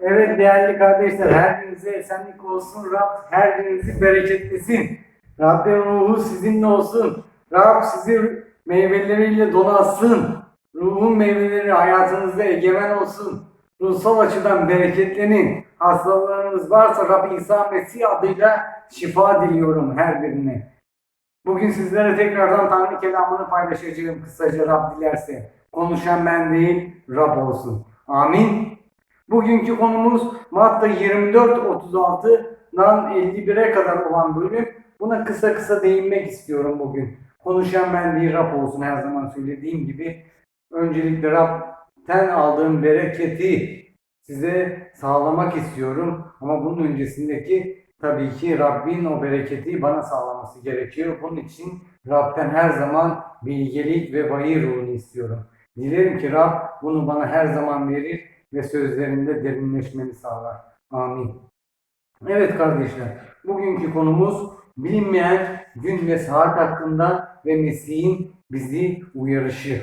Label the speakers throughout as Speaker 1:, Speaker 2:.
Speaker 1: Evet değerli kardeşler, her birinize esenlik olsun. Rab her birinizi bereketlesin. Rabbin ruhu sizinle olsun. Rab sizi meyveleriyle donatsın. Ruhun meyveleri hayatınızda egemen olsun. Ruhsal açıdan bereketlenin. Hastalarınız varsa Rab İsa Mesih adıyla şifa diliyorum her birine. Bugün sizlere tekrardan Tanrı kelamını paylaşacağım kısaca Rab dilerse. Konuşan ben değil, Rab olsun. Amin. Bugünkü konumuz Matta 24-36'dan 51'e kadar olan bölüm. Buna kısa kısa değinmek istiyorum bugün. Konuşan ben değil Rab olsun her zaman söylediğim gibi. Öncelikle Rab'ten aldığım bereketi size sağlamak istiyorum. Ama bunun öncesindeki tabii ki Rabbin o bereketi bana sağlaması gerekiyor. Bunun için Rab'den her zaman bilgelik ve vahiy ruhunu istiyorum. Dilerim ki Rab bunu bana her zaman verir ve sözlerinde derinleşmeni sağlar. Amin. Evet kardeşler, bugünkü konumuz bilinmeyen gün ve saat hakkında ve Mesih'in bizi uyarışı.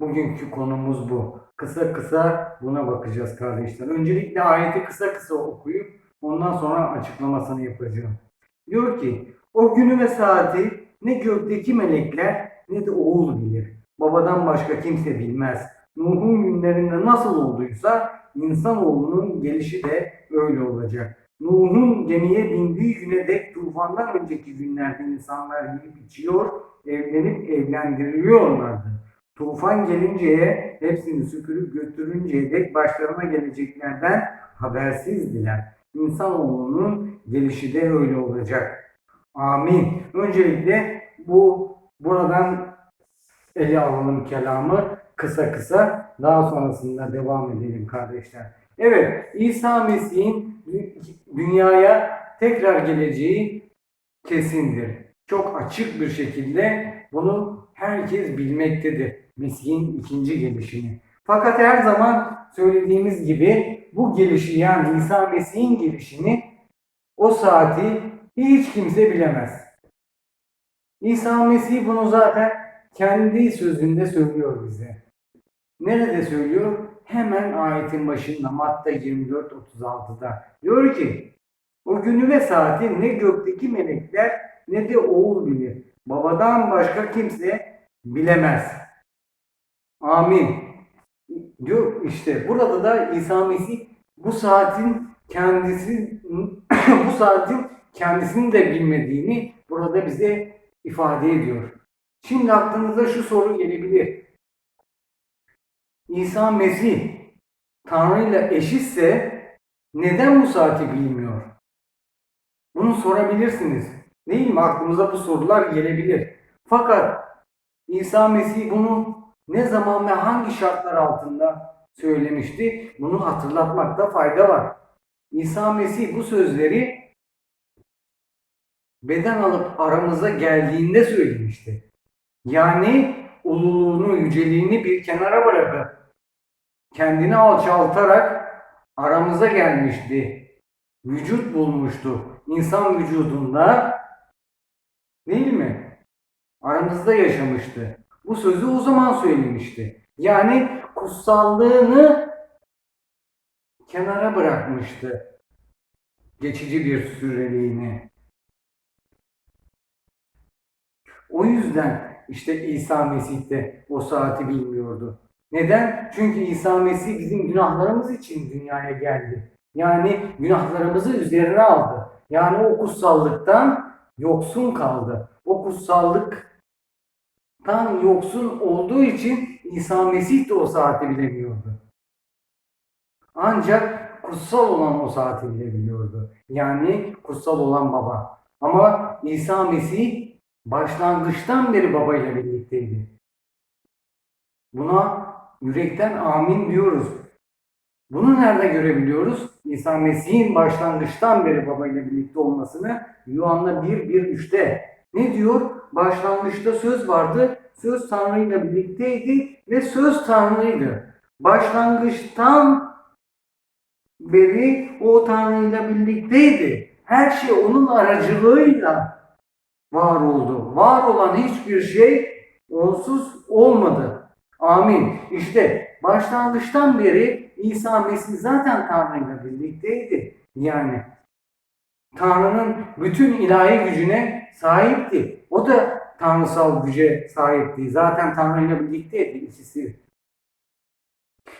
Speaker 1: Bugünkü konumuz bu. Kısa kısa buna bakacağız kardeşler. Öncelikle ayeti kısa kısa okuyup ondan sonra açıklamasını yapacağım. Diyor ki, o günü ve saati ne gökteki melekler ne de oğul bilir. Babadan başka kimse bilmez. Nuh'un günlerinde nasıl olduysa insanoğlunun gelişi de öyle olacak. Nuh'un gemiye bindiği güne dek tufandan önceki günlerde insanlar yiyip içiyor, evlenip evlendiriliyorlardı. Tufan gelinceye, hepsini süpürüp götürünceye dek başlarına geleceklerden habersizdiler. İnsanoğlunun gelişi de öyle olacak. Amin. Öncelikle bu buradan ele alalım kelamı kısa kısa. Daha sonrasında devam edelim kardeşler. Evet, İsa Mesih'in dü- dünyaya tekrar geleceği kesindir. Çok açık bir şekilde bunu herkes bilmektedir. Mesih'in ikinci gelişini. Fakat her zaman söylediğimiz gibi bu gelişi yani İsa Mesih'in gelişini o saati hiç kimse bilemez. İsa Mesih bunu zaten kendi sözünde söylüyor bize. Nerede söylüyor? Hemen ayetin başında Matta 24-36'da. Diyor ki o günü ve saati ne gökteki melekler ne de oğul bilir. Babadan başka kimse bilemez. Amin. Diyor işte burada da İsa Mesih bu saatin kendisi bu saatin kendisinin de bilmediğini burada bize ifade ediyor. Şimdi aklınıza şu soru gelebilir. İsa Mesih Tanrı ile eşitse neden bu saati bilmiyor? Bunu sorabilirsiniz. Değil mi? Aklımıza bu sorular gelebilir. Fakat İsa Mesih bunu ne zaman ve hangi şartlar altında söylemişti? Bunu hatırlatmakta fayda var. İsa Mesih bu sözleri beden alıp aramıza geldiğinde söylemişti. Yani ululuğunu, yüceliğini bir kenara bırakıp kendini alçaltarak aramıza gelmişti. Vücut bulmuştu. İnsan vücudunda değil mi? Aramızda yaşamıştı. Bu sözü o zaman söylemişti. Yani kutsallığını kenara bırakmıştı. Geçici bir süreliğine. O yüzden işte İsa Mesih de o saati bilmiyordu. Neden? Çünkü İsa Mesih bizim günahlarımız için dünyaya geldi. Yani günahlarımızı üzerine aldı. Yani o kutsallıktan yoksun kaldı. O kutsallıktan yoksun olduğu için İsa Mesih de o saati bilemiyordu. Ancak kutsal olan o saati bilebiliyordu. Yani kutsal olan baba. Ama İsa Mesih başlangıçtan beri babayla birlikteydi. Buna yürekten amin diyoruz. Bunu nerede görebiliyoruz? İsa Mesih'in başlangıçtan beri babayla birlikte olmasını Yuhanna 1.1.3'te. Ne diyor? Başlangıçta söz vardı. Söz Tanrı'yla birlikteydi ve söz Tanrı'ydı. Başlangıçtan beri o Tanrı'yla birlikteydi. Her şey onun aracılığıyla var oldu. Var olan hiçbir şey onsuz olmadı. Amin. İşte başlangıçtan beri İsa Mesih zaten Tanrı'yla birlikteydi. Yani Tanrı'nın bütün ilahi gücüne sahipti. O da tanrısal güce sahipti. Zaten Tanrı'yla birlikteydi ikisi.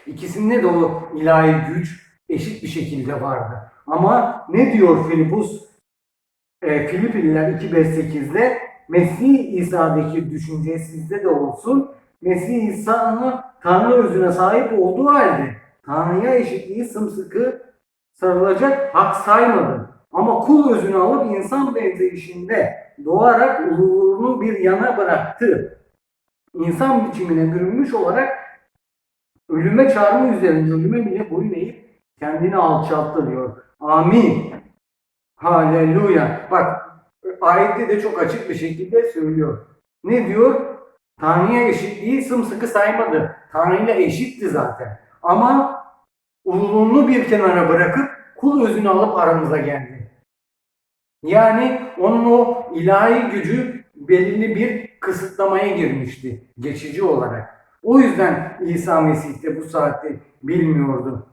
Speaker 1: İkisinde de o ilahi güç eşit bir şekilde vardı. Ama ne diyor Filipus? E, Filipililer 2.5.8'de Mesih İsa'daki düşünce sizde de olsun. Mesih İsa'nın Tanrı özüne sahip olduğu halde Tanrı'ya eşitliği sımsıkı sarılacak hak saymadı. Ama kul özünü alıp insan benzeyişinde doğarak ululuğunu bir yana bıraktı. İnsan biçimine bürünmüş olarak ölüme çağrı üzerinde ölüme bile boyun eğip kendini alçalttı diyor. Amin. Haleluya. Bak ayette de çok açık bir şekilde söylüyor. Ne diyor? Tanrı'ya eşitliği sımsıkı saymadı. Tanrı'yla eşitti zaten. Ama ululuğunu bir kenara bırakıp kul özünü alıp aramıza geldi. Yani onun o ilahi gücü belirli bir kısıtlamaya girmişti geçici olarak. O yüzden İsa Mesih de bu saatte bilmiyordu.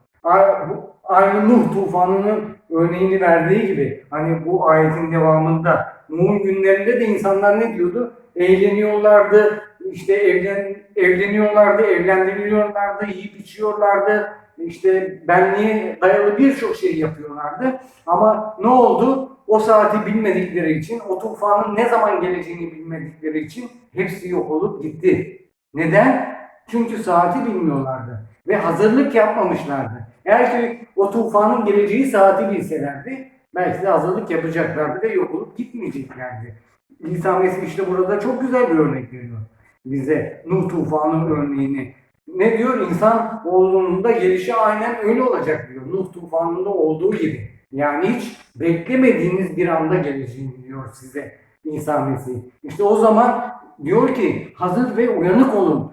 Speaker 1: Aynı Nuh tufanının örneğini verdiği gibi hani bu ayetin devamında Nuh'un günlerinde de insanlar ne diyordu? Eğleniyorlardı, işte evlen, evleniyorlardı, evlendiriliyorlardı, yiyip içiyorlardı, işte benliğe dayalı birçok şey yapıyorlardı. Ama ne oldu? O saati bilmedikleri için, o tufanın ne zaman geleceğini bilmedikleri için hepsi yok olup gitti. Neden? Çünkü saati bilmiyorlardı ve hazırlık yapmamışlardı. Eğer ki o tufanın geleceği saati bilselerdi belki de hazırlık yapacaklardı ve yok olup gitmeyeceklerdi. İsa Mesih işte burada çok güzel bir örnek veriyor bize Nuh tufanı örneğini. Ne diyor? İnsan oğlunun gelişi aynen öyle olacak diyor. Nuh tufanında olduğu gibi. Yani hiç beklemediğiniz bir anda geleceğini diyor size İsa Mesih. İşte o zaman diyor ki hazır ve uyanık olun.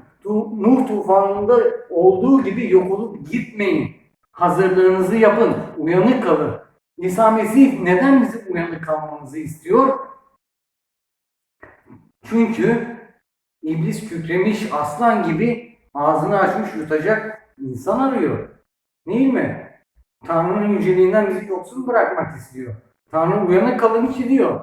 Speaker 1: Nuh tufanında olduğu gibi yok olup gitmeyin. Hazırlığınızı yapın. Uyanık kalın. İsa Mesih neden bizim uyanık kalmamızı istiyor? Çünkü iblis kükremiş aslan gibi ağzını açmış yutacak insan arıyor. Değil mi? Tanrı'nın yüceliğinden bizi yoksun bırakmak istiyor. Tanrı uyanık kalın ki diyor.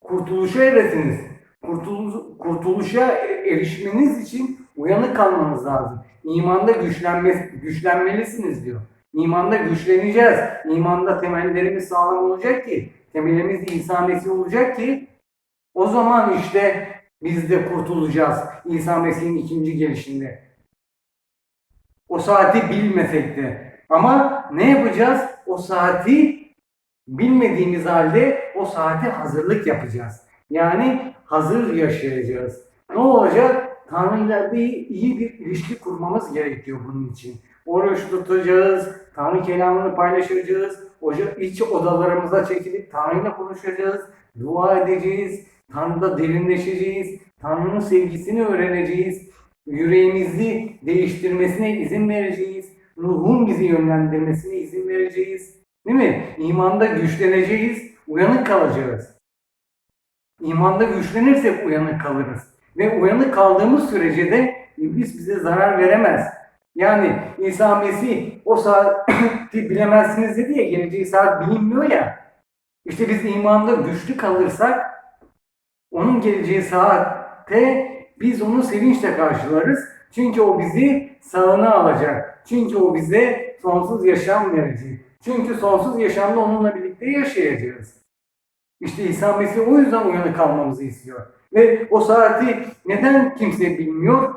Speaker 1: Kurtuluşa eresiniz. Kurtuluş, kurtuluşa erişmeniz için uyanık kalmanız lazım. İmanda güçlenme, güçlenmelisiniz diyor. İmanda güçleneceğiz. İmanda temellerimiz sağlam olacak ki, temelimiz İsa olacak ki o zaman işte biz de kurtulacağız İsa Mesih'in ikinci gelişinde. O saati bilmesek de. Ama ne yapacağız? O saati bilmediğimiz halde o saate hazırlık yapacağız. Yani hazır yaşayacağız. Ne olacak? Tanrı'yla bir iyi bir ilişki kurmamız gerekiyor bunun için. Oruç tutacağız, Tanrı kelamını paylaşacağız, oca, iç odalarımıza çekilip Tanrı'yla konuşacağız, dua edeceğiz, Tanrı'da derinleşeceğiz, Tanrı'nın sevgisini öğreneceğiz, yüreğimizi değiştirmesine izin vereceğiz, ruhun bizi yönlendirmesine izin vereceğiz. Değil mi? İmanda güçleneceğiz, uyanık kalacağız. İmanda güçlenirsek uyanık kalırız. Ve uyanık kaldığımız sürece de iblis bize zarar veremez. Yani İsa Mesih o saati bilemezsiniz dedi ya, geleceği saat bilinmiyor ya. İşte biz imanda güçlü kalırsak onun geleceği saatte biz onu sevinçle karşılarız. Çünkü o bizi sağına alacak. Çünkü o bize sonsuz yaşam verecek. Çünkü sonsuz yaşamda onunla birlikte yaşayacağız. İşte İsa Mesih o yüzden uyanık kalmamızı istiyor. Ve o saati neden kimse bilmiyor?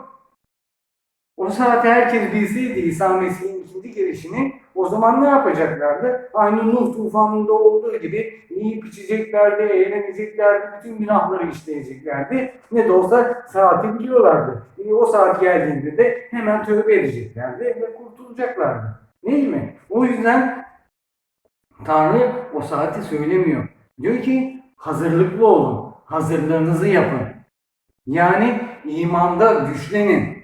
Speaker 1: O saati herkes bilseydi İsa Mesih'in ikinci gelişini o zaman ne yapacaklardı? Aynı Nuh tufanında olduğu gibi yiyip içeceklerdi, eğleneceklerdi, bütün günahları işleyeceklerdi. Ne de olsa saati biliyorlardı. E, o saat geldiğinde de hemen tövbe edeceklerdi ve kurtulacaklardı. Değil mi? O yüzden Tanrı o saati söylemiyor. Diyor ki hazırlıklı olun, hazırlığınızı yapın. Yani imanda güçlenin.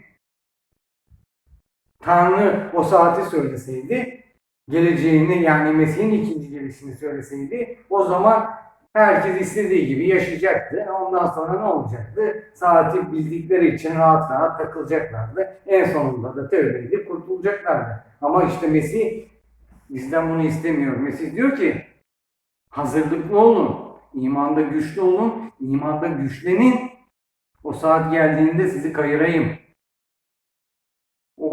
Speaker 1: Tanrı o saati söyleseydi, geleceğini yani Mesih'in ikinci gelişini söyleseydi o zaman Herkes istediği gibi yaşayacaktı. Ondan sonra ne olacaktı? Saati bildikleri için rahat rahat takılacaklardı. En sonunda da tövbe edip kurtulacaklardı. Ama işte Mesih bizden bunu istemiyor. Mesih diyor ki hazırlıklı olun. imanda güçlü olun. imanda güçlenin. O saat geldiğinde sizi kayırayım.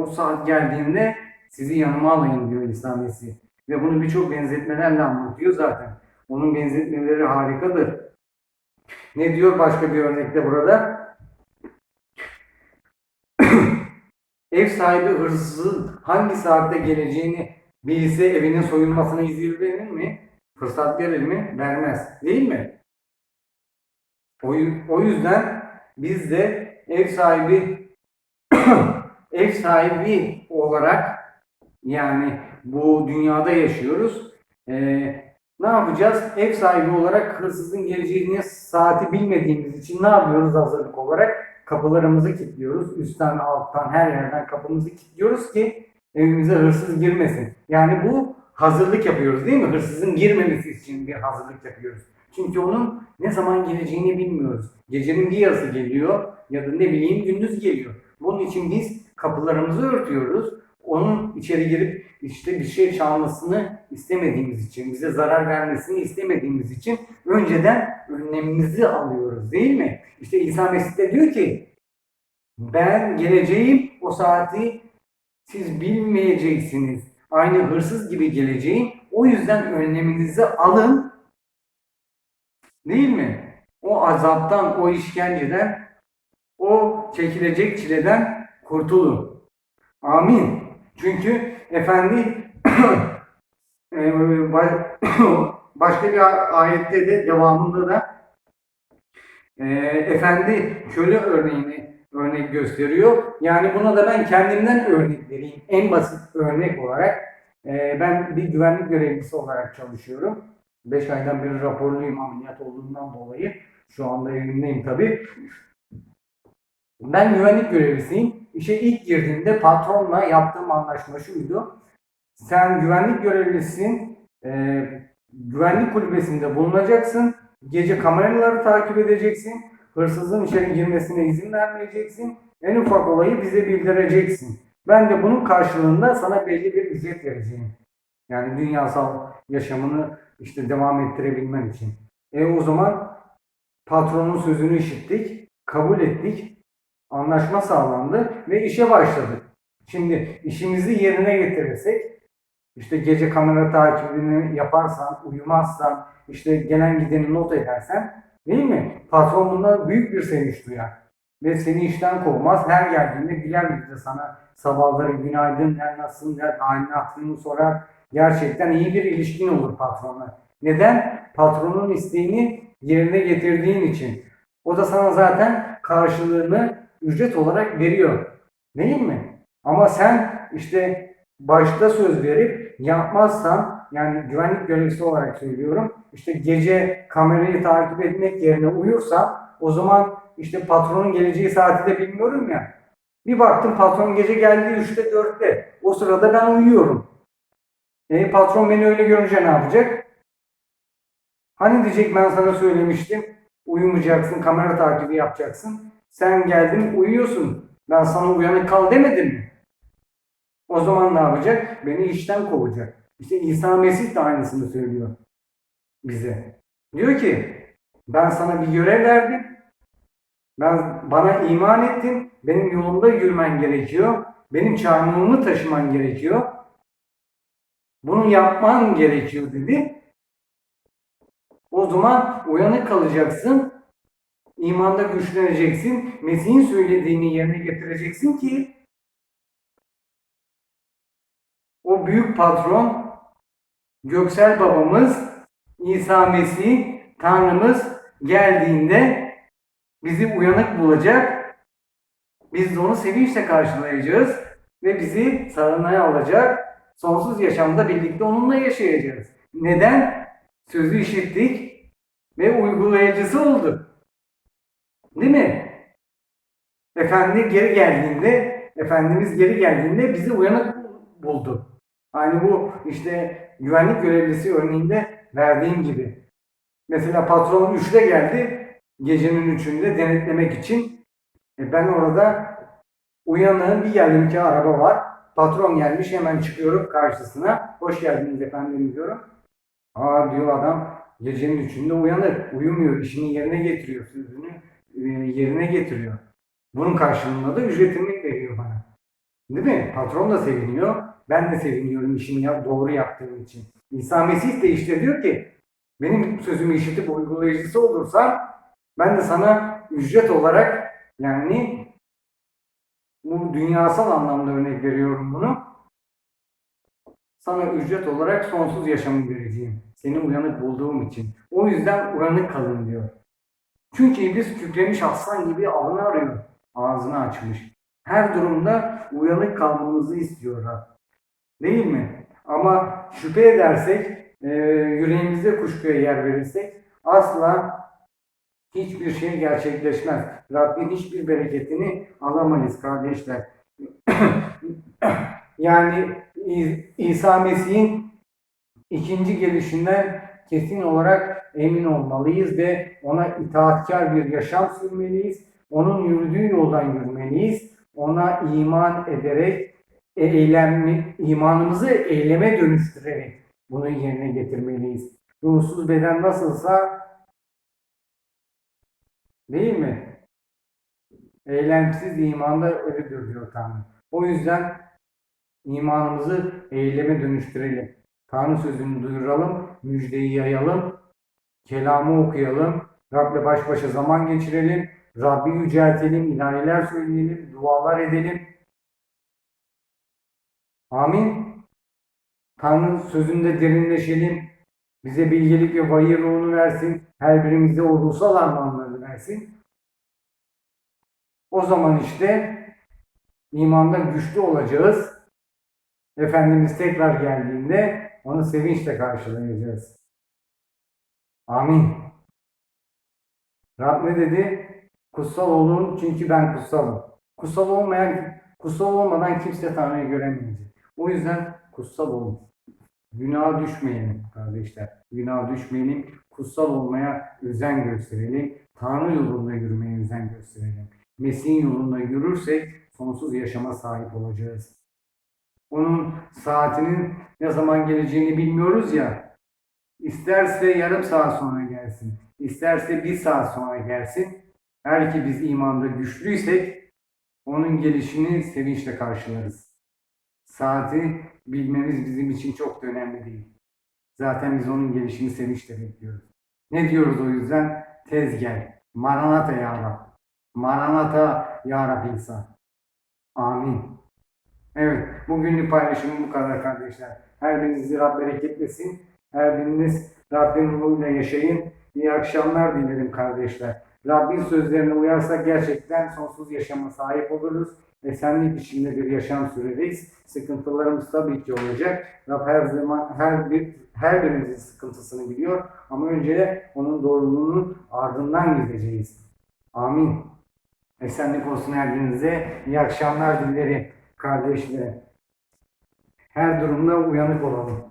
Speaker 1: O saat geldiğinde sizi yanıma alayım diyor İsa Mesih. Ve bunu birçok benzetmelerle anlatıyor zaten. Onun benzetmeleri harikadır. Ne diyor başka bir örnekte burada? Ev sahibi hırsızın hangi saatte geleceğini bilse evinin soyulmasına izin verir mi? Fırsat verir mi? Vermez. Değil mi? O, o yüzden biz de ev sahibi ev sahibi olarak yani bu dünyada yaşıyoruz. Ee, ne yapacağız? Ev sahibi olarak hırsızın geleceğini saati bilmediğimiz için ne yapıyoruz hazırlık olarak? Kapılarımızı kilitliyoruz. Üstten, alttan, her yerden kapımızı kilitliyoruz ki evimize hırsız girmesin. Yani bu hazırlık yapıyoruz değil mi? Hırsızın girmemesi için bir hazırlık yapıyoruz. Çünkü onun ne zaman geleceğini bilmiyoruz. Gecenin bir yarısı geliyor ya da ne bileyim gündüz geliyor. Bunun için biz kapılarımızı örtüyoruz. Onun içeri girip işte bir şey çalmasını istemediğimiz için, bize zarar vermesini istemediğimiz için önceden önlemimizi alıyoruz değil mi? İşte İsa Mesih de diyor ki ben geleceğim o saati siz bilmeyeceksiniz. Aynı hırsız gibi geleceğim. O yüzden önleminizi alın. Değil mi? O azaptan, o işkenceden, o çekilecek çileden kurtulun. Amin. Çünkü efendi e, ba- başka bir ayette de devamında da e, efendi köle örneğini örnek gösteriyor. Yani buna da ben kendimden örnek vereyim. En basit örnek olarak e, ben bir güvenlik görevlisi olarak çalışıyorum. 5 aydan beri raporluyum ameliyat olduğundan dolayı. Şu anda evimdeyim tabii. Ben güvenlik görevlisiyim. İşe ilk girdiğimde patronla yaptığım anlaşma şuydu. Sen güvenlik görevlisin, e, güvenlik kulübesinde bulunacaksın, gece kameraları takip edeceksin, hırsızın içeri girmesine izin vermeyeceksin, en ufak olayı bize bildireceksin. Ben de bunun karşılığında sana belli bir ücret vereceğim. Yani dünyasal yaşamını işte devam ettirebilmen için. E o zaman patronun sözünü işittik, kabul ettik, anlaşma sağlandı ve işe başladık. Şimdi işimizi yerine getirirsek, işte gece kamera takibini yaparsan, uyumazsan, işte gelen gideni not edersen, değil mi? Patron bundan büyük bir sevinç duyar. Ve seni işten kovmaz. Her geldiğinde güler yüzle sana sabahları günaydın der, nasılsın der, halini hatırını sorar. Gerçekten iyi bir ilişkin olur patronla. Neden? Patronun isteğini yerine getirdiğin için. O da sana zaten karşılığını ücret olarak veriyor. Değil mi? Ama sen işte başta söz verip yapmazsan yani güvenlik görevlisi olarak söylüyorum. işte gece kamerayı takip etmek yerine uyursan o zaman işte patronun geleceği saati de bilmiyorum ya. Bir baktım patron gece geldi 3'te 4'te. O sırada ben uyuyorum. E patron beni öyle görünce ne yapacak? Hani diyecek ben sana söylemiştim. Uyumayacaksın, kamera takibi yapacaksın. Sen geldin uyuyorsun. Ben sana uyanık kal demedim mi? O zaman ne yapacak? Beni işten kovacak. İşte İsa Mesih de aynısını söylüyor bize. Diyor ki ben sana bir görev verdim. Ben bana iman ettin. Benim yolumda yürümen gerekiyor. Benim çarmıhımı taşıman gerekiyor. Bunu yapman gerekiyor dedi. O zaman uyanık kalacaksın. İmanda güçleneceksin. Mesih'in söylediğini yerine getireceksin ki o büyük patron Göksel babamız İsa Mesih Tanrımız geldiğinde bizi uyanık bulacak. Biz de onu sevinçle karşılayacağız ve bizi sağınaya alacak. Sonsuz yaşamda birlikte onunla yaşayacağız. Neden? Sözü işittik ve uygulayıcısı olduk. Değil mi? Efendi geri geldiğinde, Efendimiz geri geldiğinde bizi uyanık buldu. Aynı bu işte güvenlik görevlisi örneğinde verdiğim gibi. Mesela patron 3'te geldi. Gecenin 3'ünde denetlemek için. E ben orada uyanığım bir geldim ki araba var. Patron gelmiş hemen çıkıyorum karşısına. Hoş geldiniz efendim diyorum. Aa diyor adam gecenin 3'ünde uyanık. Uyumuyor. işini yerine getiriyor. Sözünü yerine getiriyor. Bunun karşılığında da ücretini veriyor bana. Değil mi? Patron da seviniyor. Ben de seviniyorum işimi yap- doğru yaptığım için. İsa Mesih de işte diyor ki benim sözümü işitip uygulayıcısı olursan ben de sana ücret olarak yani bu dünyasal anlamda örnek veriyorum bunu. Sana ücret olarak sonsuz yaşamı vereceğim. Seni uyanık bulduğum için. O yüzden uyanık kalın diyor. Çünkü iblis kükremiş aslan gibi avını arıyor. Ağzını açmış. Her durumda uyanık kalmamızı istiyor. Değil mi? Ama şüphe edersek, e, yüreğimizde kuşkuya yer verirsek asla hiçbir şey gerçekleşmez. Rabbin hiçbir bereketini alamayız kardeşler. yani İsa Mesih'in ikinci gelişinden kesin olarak emin olmalıyız ve ona itaatkar bir yaşam sürmeliyiz. Onun yürüdüğü yoldan yürümeliyiz. Ona iman ederek e, eylem, imanımızı eyleme dönüştürerek bunu yerine getirmeliyiz. Ruhsuz beden nasılsa değil mi? Eylemsiz imanda ölüdür diyor Tanrı. O yüzden imanımızı eyleme dönüştürelim. Tanrı sözünü duyuralım, müjdeyi yayalım, kelamı okuyalım, Rab'le baş başa zaman geçirelim, Rabbi yüceltelim, ilahiler söyleyelim, dualar edelim. Amin. Tanrı'nın sözünde derinleşelim. Bize bilgelik ve vahiy ruhunu versin. Her birimize o ruhsal armağanları versin. O zaman işte imanda güçlü olacağız. Efendimiz tekrar geldiğinde onu sevinçle karşılayacağız. Amin. Rab ne dedi? Kutsal olun çünkü ben kutsalım. Kutsal olmayan, kutsal olmadan kimse Tanrı'yı göremeyecek. O yüzden kutsal olun. Günaha düşmeyelim kardeşler. Günaha düşmeyelim. Kutsal olmaya özen gösterelim. Tanrı yolunda yürümeye özen gösterelim. Mesih'in yolunda yürürsek sonsuz yaşama sahip olacağız. Onun saatinin ne zaman geleceğini bilmiyoruz ya. İsterse yarım saat sonra gelsin. isterse bir saat sonra gelsin. Eğer ki biz imanda güçlüysek onun gelişini sevinçle karşılarız. Saati bilmemiz bizim için çok da önemli değil. Zaten biz onun gelişini sevinçle bekliyoruz. Ne diyoruz o yüzden? Tez gel. Maranata ya Rab. Maranata ya Rab İsa. Amin. Evet, bugünlük paylaşımım bu kadar kardeşler. Her birinizi Rab bereketlesin. Her biriniz Rabbin ruhuyla yaşayın. İyi akşamlar dilerim kardeşler. Rabbin sözlerine uyarsak gerçekten sonsuz yaşama sahip oluruz. Esenlik içinde bir yaşam süreriz. Sıkıntılarımız tabii ki olacak. Rab her zaman her bir her birimizin sıkıntısını biliyor. Ama önce onun doğruluğunun ardından gideceğiz. Amin. Esenlik olsun her birinize. İyi akşamlar dilerim kardeşlerim. Her durumda uyanık olalım.